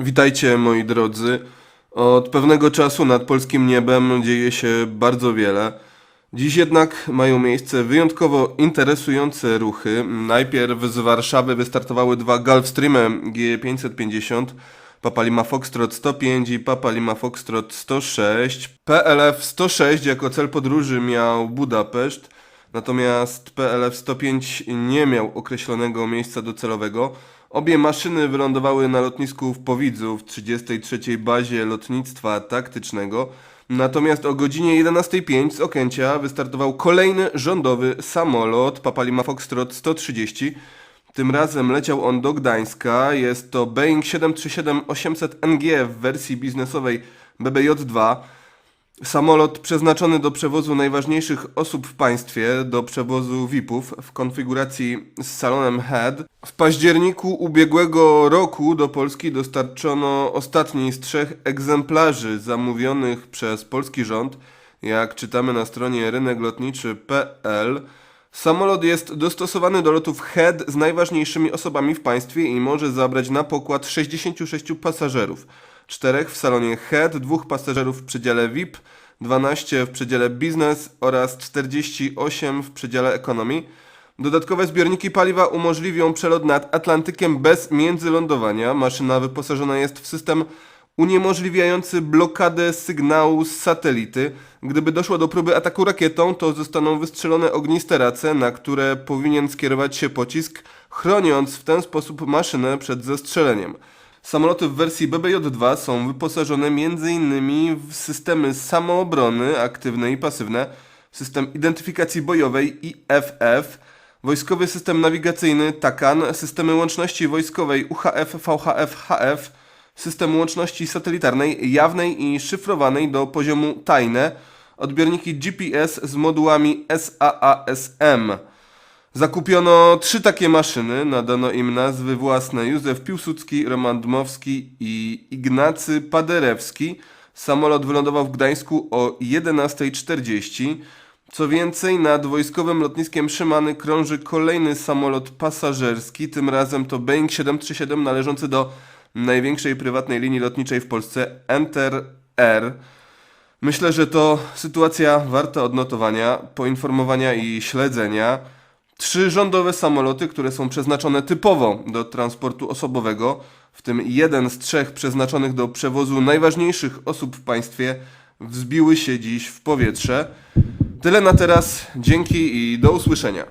Witajcie moi drodzy. Od pewnego czasu nad polskim niebem dzieje się bardzo wiele. Dziś jednak mają miejsce wyjątkowo interesujące ruchy. Najpierw z Warszawy wystartowały dwa Gulfstreamy G550, Papa Lima Foxtrot 105 i Papa Lima Foxtrot 106. PLF 106 jako cel podróży miał Budapeszt, natomiast PLF 105 nie miał określonego miejsca docelowego. Obie maszyny wylądowały na lotnisku w Powidzu w 33. bazie lotnictwa taktycznego. Natomiast o godzinie 11.05 z Okęcia wystartował kolejny rządowy samolot Papa Lima Foxtrot 130. Tym razem leciał on do Gdańska. Jest to Boeing 737-800NG w wersji biznesowej BBJ-2. Samolot przeznaczony do przewozu najważniejszych osób w państwie, do przewozu VIP-ów w konfiguracji z salonem head. W październiku ubiegłego roku do Polski dostarczono ostatni z trzech egzemplarzy zamówionych przez polski rząd, jak czytamy na stronie ryneklotniczy.pl. Samolot jest dostosowany do lotów head z najważniejszymi osobami w państwie i może zabrać na pokład 66 pasażerów. Czterech w salonie head, dwóch pasażerów w przedziale VIP, 12 w przedziale business oraz 48 w przedziale economy. Dodatkowe zbiorniki paliwa umożliwią przelot nad Atlantykiem bez międzylądowania. Maszyna wyposażona jest w system uniemożliwiający blokadę sygnału z satelity. Gdyby doszło do próby ataku rakietą, to zostaną wystrzelone ogniste race, na które powinien skierować się pocisk, chroniąc w ten sposób maszynę przed zestrzeleniem. Samoloty w wersji BBJ-2 są wyposażone m.in. w systemy samoobrony aktywne i pasywne, system identyfikacji bojowej IFF, wojskowy system nawigacyjny TACAN, systemy łączności wojskowej UHF, VHF, HF, system łączności satelitarnej jawnej i szyfrowanej do poziomu tajne, odbiorniki GPS z modułami SAASM. Zakupiono trzy takie maszyny, nadano im nazwy własne Józef Piłsudski, Roman Dmowski i Ignacy Paderewski. Samolot wylądował w Gdańsku o 11.40. Co więcej, nad wojskowym lotniskiem Szymany krąży kolejny samolot pasażerski, tym razem to Boeing 737 należący do największej prywatnej linii lotniczej w Polsce Enter Air. Myślę, że to sytuacja warta odnotowania, poinformowania i śledzenia. Trzy rządowe samoloty, które są przeznaczone typowo do transportu osobowego, w tym jeden z trzech przeznaczonych do przewozu najważniejszych osób w państwie, wzbiły się dziś w powietrze. Tyle na teraz. Dzięki i do usłyszenia.